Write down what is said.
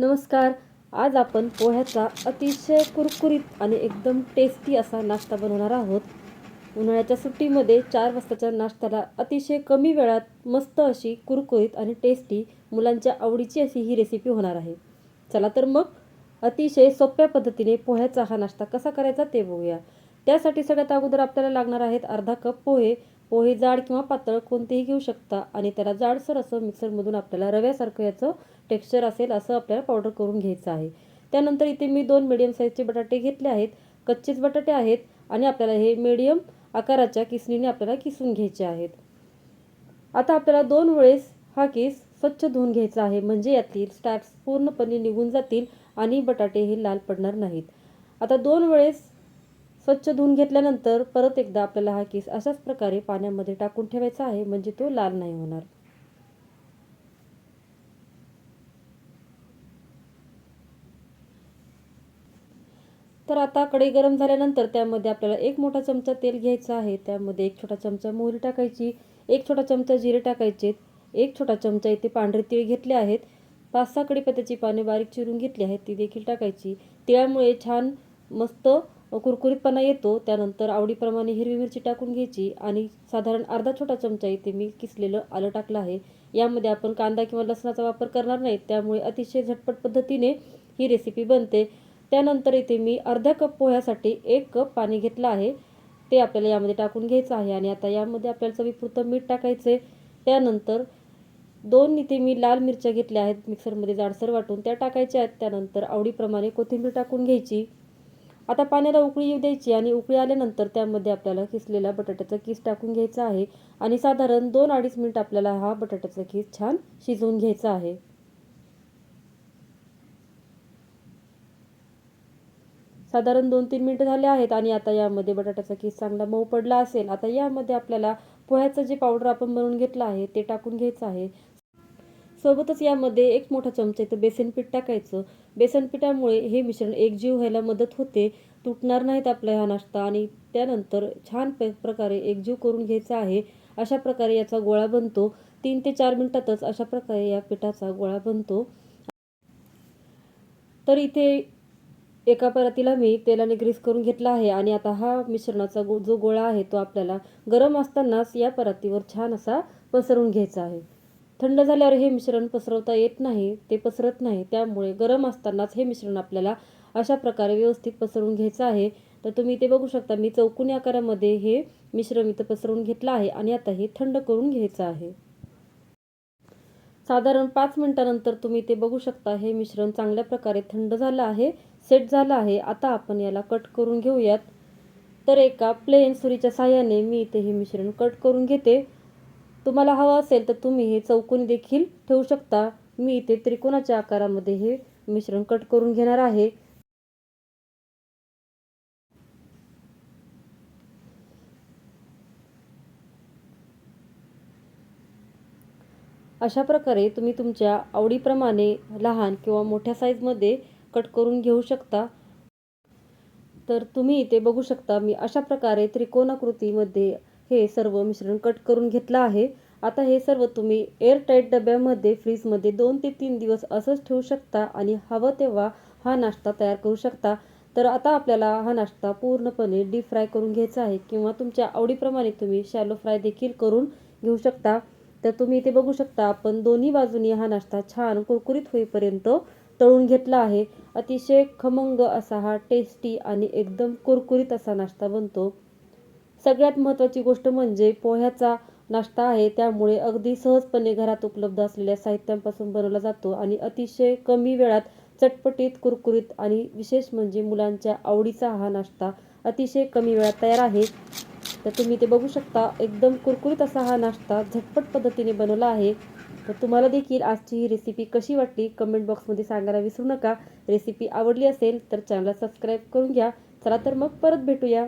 नमस्कार. आज आपण पोह्याचा अतिशय कुरकुरीत आणि एकदम टेस्टी असा नाश्ता बनवणार आहोत. उन्हाळ्याच्या सुट्टीमध्ये चार वाजताच्या नाश्त्याला अतिशय कमी वेळात मस्त अशी कुरकुरीत आणि टेस्टी मुलांच्या आवडीची अशी ही रेसिपी होणार आहे. चला तर मग अतिशय सोप्या पद्धतीने पोह्याचा हा नाश्ता कसा करायचा ते बघूया. त्यासाठी सगळ्यात अगोदर आपल्याला लागणार आहेत अर्धा कप पोहे. पोहे जाड किंवा पातळ कोणतेही घेऊ शकता आणि त्याला जाडसर असं मिक्सरमधून आपल्याला रव्यासारखं याचं टेक्स्चर असेल असं आपल्याला पावडर करून घ्यायचं आहे. त्यानंतर इथे मी दोन मिडियम साईजचे बटाटे घेतले आहेत. कच्चेच बटाटे आहेत आणि आपल्याला हे मिडियम आकाराच्या किसणीने आपल्याला किसून घ्यायचे आहेत. आता आपल्याला दोन वेळेस हा केस स्वच्छ धुवून घ्यायचा आहे. म्हणजे यातील स्टार्स पूर्णपणे निघून जातील आणि बटाटे हे लाल पडणार नाहीत. आता दोन वेळेस स्वच्छ धुवून घेतल्यानंतर परत एकदा आपल्याला हा केस अशाच प्रकारे पाण्यामध्ये टाकून ठेवायचा आहे म्हणजे तो लाल नाही होणार. तर आता कढई गरम झाल्यानंतर त्यामध्ये आपल्याला एक मोठा चमचा तेल घ्यायचा आहे. त्यामध्ये एक छोटा चमचा मोहरी टाकायची एक छोटा चमचा जिरे टाकायचे एक छोटा चमचा इथे पांढरे तीळ घेतले आहेत. पाच सहा कडीपत्त्याची पाने बारीक चिरून घेतली आहेत ती देखील टाकायची. तिळामुळे छान मस्त कुरकुरीतपणा येतो. त्यानंतर आवडीप्रमाणे हिरवी मिरची टाकून घ्यायची आणि साधारण अर्धा छोटा चमचा इथे मी किसलेलं आलं टाकलं आहे. यामध्ये आपण कांदा किंवा लसणाचा वापर करणार नाही. त्यामुळे अतिशय झटपट पद्धतीने ही रेसिपी बनते. त्यानंतर इथे मी अर्ध्या कप पोह्यासाठी एक कप पाणी घेतलं आहे. ते आपल्याला यामध्ये टाकून घ्यायचं आहे आणि आता यामध्ये आपल्याला चवीपुरतं मीठ टाकायचं त्यानंतर दोन इथे मी लाल मिरच्या घेतल्या आहेत. मिक्सरमध्ये जाडसर वाटून त्या टाकायच्या आहेत. त्यानंतर आवडीप्रमाणे कोथिंबीर टाकून घ्यायची. आता पाण्याला उकळी येऊ द्यायची आणि उकळी आल्यानंतर त्यामध्ये आपल्याला किसलेला बटाट्याचा किस टाकून घ्यायचा आहे. आणि साधारण दोन अडीच मिनिट आपल्याला हा बटाट्याचा किस छान शिजवून घ्यायचा आहे. साधारण दोन तीन मिनटं झाले आहेत आणि आता यामध्ये बटाट्याचा किस चांगला मऊ पडला असेल. आता यामध्ये आपल्याला पोह्याचं जे पावडर आपण बनवून घेतलं आहे ते टाकून घ्यायचं आहे. सोबतच यामध्ये एक मोठा चमचा इथं बेसन पीठ टाकायचं. बेसन पिठामुळे हे मिश्रण एकजीव व्हायला मदत होते. तुटणार नाहीत आपला हा नाश्ता आणि त्यानंतर छान प्रकारे एकजीव करून घ्यायचा आहे. अशा प्रकारे याचा गोळा बनतो. तीन ते चार मिनिटातच अशा प्रकारे या पिठाचा गोळा बनतो. तर इथे एका परातीला मी तेलाने ग्रीस करून घेतला आहे आणि आता हा मिश्रणाचा गो जो गोळा आहे तो आपल्याला गरम असतानाच या परातीवर छान असा पसरवून घ्यायचा आहे. थंड झाल्यावर हे मिश्रण पसरवता येत नाही ते पसरत नाही. त्यामुळे गरम असतानाच हे मिश्रण आपल्याला अशा प्रकारे व्यवस्थित पसरवून घ्यायचं आहे. तर तुम्ही ते बघू शकता मी चौकोनी आकारामध्ये हे मिश्रण इथं पसरवून घेतलं आहे आणि आता हे थंड करून घ्यायचं आहे. साधारण पाच मिनिटानंतर तुम्ही ते बघू शकता हे मिश्रण चांगल्या प्रकारे थंड झालं आहे सेट झालं आहे. आता आपण याला कट करून घेऊयात. तर एका प्लेन सुरीच्या साह्याने मी इथे हे मिश्रण कट करून घेते. तुम्हाला हवं असेल तर तुम्ही हे चौकोनी देखील ठेवू शकता. मी इथे त्रिकोणाच्या आकारामध्ये हे मिश्रण कट करून घेणार आहे. अशा प्रकारे तुम्ही तुमच्या आवडीप्रमाणे लहान किंवा मोठ्या साईजमध्ये कट करून घेऊ शकता. तर तुम्ही इथे बघू शकता मी अशा प्रकारे त्रिकोणाकृतीमध्ये हे सर्व मिश्रण कट करून घेतलं आहे. आता हे सर्व तुम्ही एअरटाईट डब्यामध्ये फ्रीजमध्ये दोन ते तीन दिवस असंच ठेवू शकता आणि हवं तेव्हा हा नाश्ता तयार करू शकता. तर आता आपल्याला हा नाश्ता पूर्णपणे डीप फ्राय करून घ्यायचा आहे किंवा तुमच्या आवडीप्रमाणे तुम्ही शॅलो फ्राय देखील करून घेऊ शकता. तर तुम्ही इथे बघू शकता आपण दोन्ही बाजूनी हा नाश्ता छान कुरकुरीत होईपर्यंत तळून घेतला आहे. अतिशय खमंग असा हा टेस्टी आणि एकदम कुरकुरीत असा नाश्ता बनतो. सगळ्यात महत्त्वाची गोष्ट म्हणजे पोह्याचा नाश्ता आहे त्यामुळे अगदी सहजपणे घरात उपलब्ध असलेल्या साहित्यांपासून बनवला जातो आणि अतिशय कमी वेळात चटपटीत कुरकुरीत आणि विशेष म्हणजे मुलांच्या आवडीचा हा नाश्ता अतिशय कमी वेळात तयार आहे. तर तुम्ही ते बघू शकता एकदम कुरकुरीत असा हा नाश्ता झटपट पद्धतीने बनवला आहे. तर तुम्हाला देखील आजची ही रेसिपी कशी वाटली कमेंट बॉक्समध्ये सांगायला विसरू नका. रेसिपी आवडली असेल तर चॅनलला सबस्क्राईब करून घ्या. चला तर मग परत भेटूया.